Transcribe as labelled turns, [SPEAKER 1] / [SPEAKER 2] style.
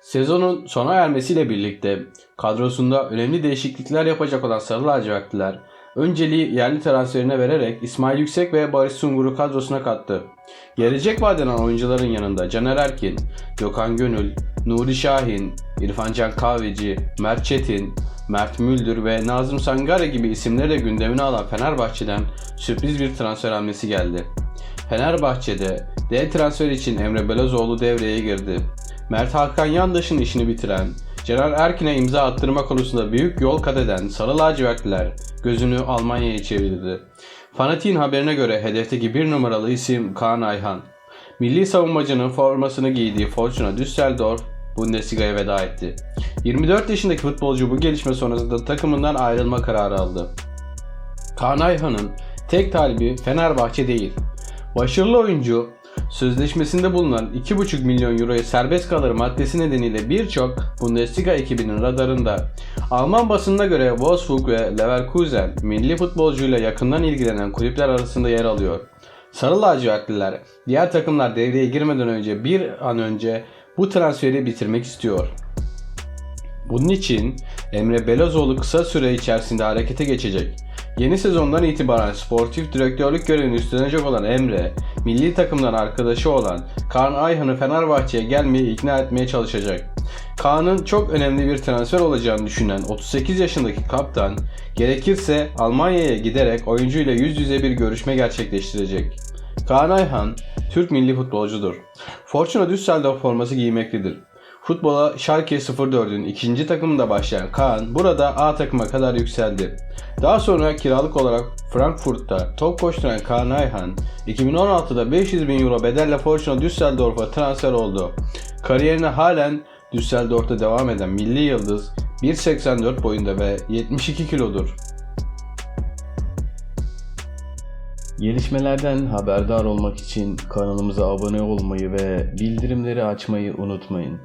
[SPEAKER 1] Sezonun sona ermesiyle birlikte kadrosunda önemli değişiklikler yapacak olan Sarı Lacivertliler önceliği yerli transferine vererek İsmail Yüksek ve Barış Sungur'u kadrosuna kattı. Gelecek vadeden oyuncuların yanında Caner Erkin, Gökhan Gönül, Nuri Şahin, İrfan Can Kahveci, Mert Çetin, Mert Müldür ve Nazım Sangare gibi isimleri de gündemine alan Fenerbahçe'den sürpriz bir transfer hamlesi geldi. Fenerbahçe'de D transfer için Emre Belözoğlu devreye girdi. Mert Hakan Yandaş'ın işini bitiren, Caner Erkin'e imza attırma konusunda büyük yol kat eden Sarı lacivertliler gözünü Almanya'ya çevirdi. Fanatik'in haberine göre hedefteki bir numaralı isim Kaan Ayhan. Milli savunmacının formasını giydiği Fortuna Düsseldorf Bundesliga'ya veda etti. 24 yaşındaki futbolcu bu gelişme sonrasında takımından ayrılma kararı aldı. Kaan Ayhan'ın tek talibi Fenerbahçe değil. Başarılı oyuncu sözleşmesinde bulunan 2,5 milyon euroya serbest kalır maddesi nedeniyle birçok Bundesliga ekibinin radarında. Alman basınına göre Wolfsburg ve Leverkusen milli futbolcuyla yakından ilgilenen kulüpler arasında yer alıyor. Sarı lacivertliler diğer takımlar devreye girmeden önce bir an önce bu transferi bitirmek istiyor. Bunun için Emre Belözoğlu kısa süre içerisinde harekete geçecek. Yeni sezondan itibaren sportif direktörlük görevini üstlenecek olan Emre, milli takımdan arkadaşı olan Kaan Ayhan'ı Fenerbahçe'ye gelmeye ikna etmeye çalışacak. Kaan'ın çok önemli bir transfer olacağını düşünen 38 yaşındaki kaptan, gerekirse Almanya'ya giderek oyuncuyla yüz yüze bir görüşme gerçekleştirecek. Kaan Ayhan, Türk milli futbolcudur. Fortuna Düsseldorf forması giymektedir. Futbola Schalke 04'ün ikinci takımında başlayan Kaan burada A takıma kadar yükseldi. Daha sonra kiralık olarak Frankfurt'ta top koşturan Kaan Ayhan 2016'da 500 bin euro bedelle Fortuna Düsseldorf'a transfer oldu. Kariyerine halen Düsseldorf'ta devam eden milli yıldız 1.84 boyunda ve 72 kilodur.
[SPEAKER 2] Gelişmelerden haberdar olmak için kanalımıza abone olmayı ve bildirimleri açmayı unutmayın.